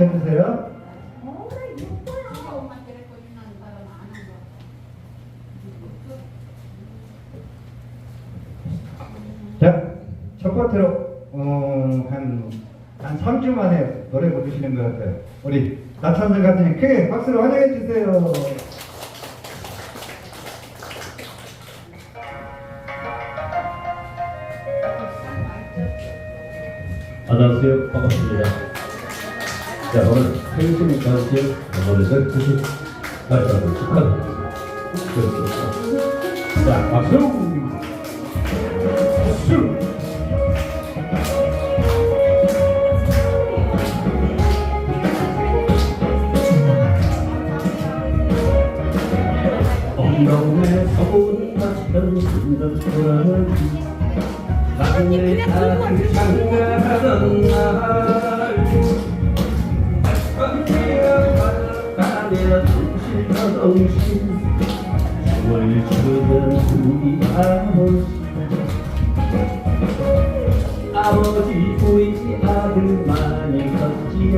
해주세요. 자, 첫 번째로 어, 한, 한 3주 만에 노래 부르시는 것 같아요. 우리 나찬성 가수님 크게 박수로 환영해 주세요. 안녕하세요. 반갑습니다. 자, 오늘 생신 가수의 어머니들 90 발사를 축하드립니다. 자, 박수! 박수! 같은 순간처럼 나중에 장가하던 날 춤을 추던 우리 아버지 아버지 우리 아들만이 컸지요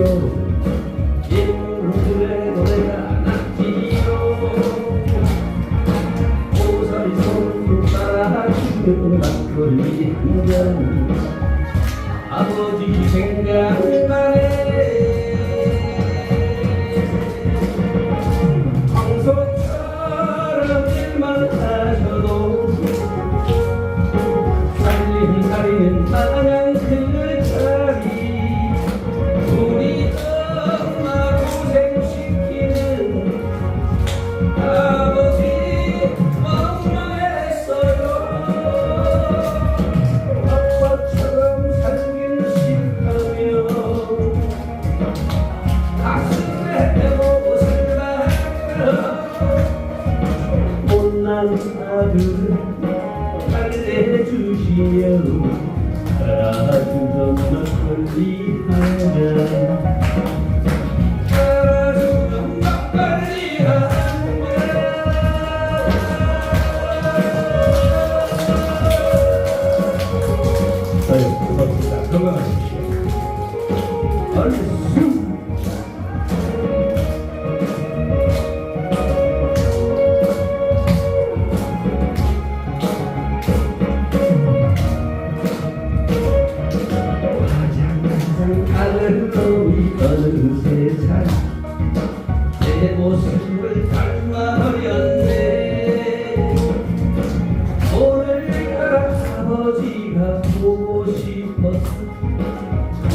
얼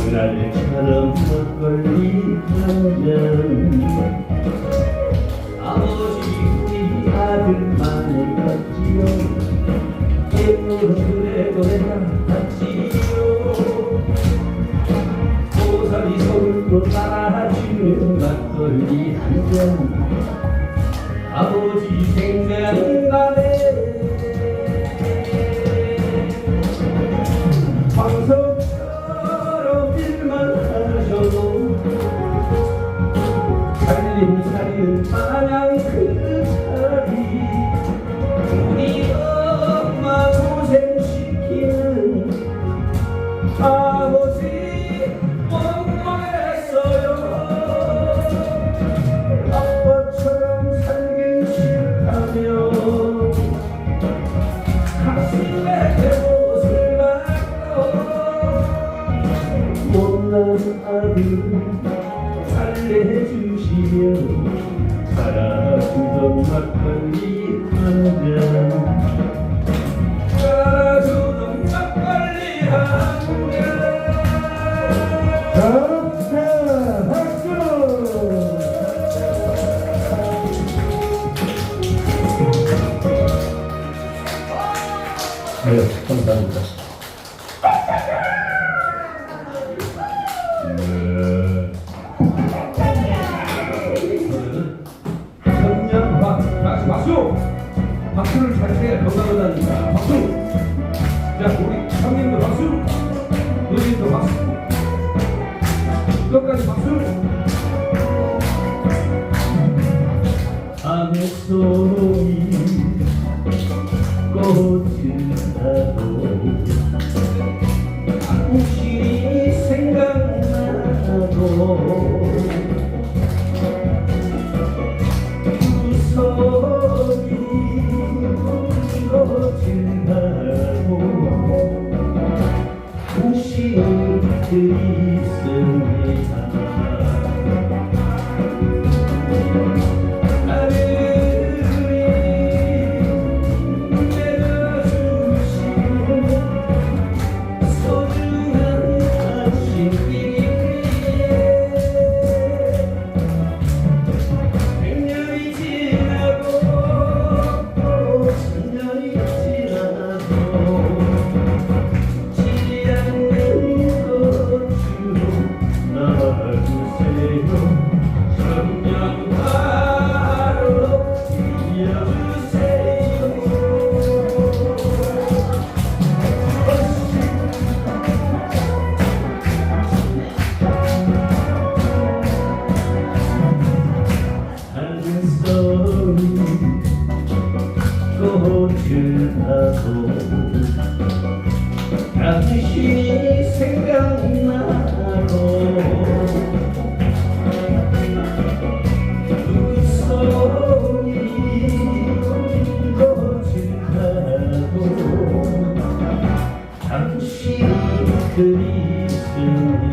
그날처럼 막걸리 한잔 아버지 우리 아들만의 같지요. 예쁘는 노래가 같지요 고사리 서울도 따라주는 막걸리 한잔. 아버지 살림살이는 마냥 그 자리 우리 엄마 고생시키는 아버지 원망했어요. 아빠처럼 살긴 싫다며 가슴에 대못을 받고 못난 아들 살 see 당신이 생각나도 당신이 그리스도이다.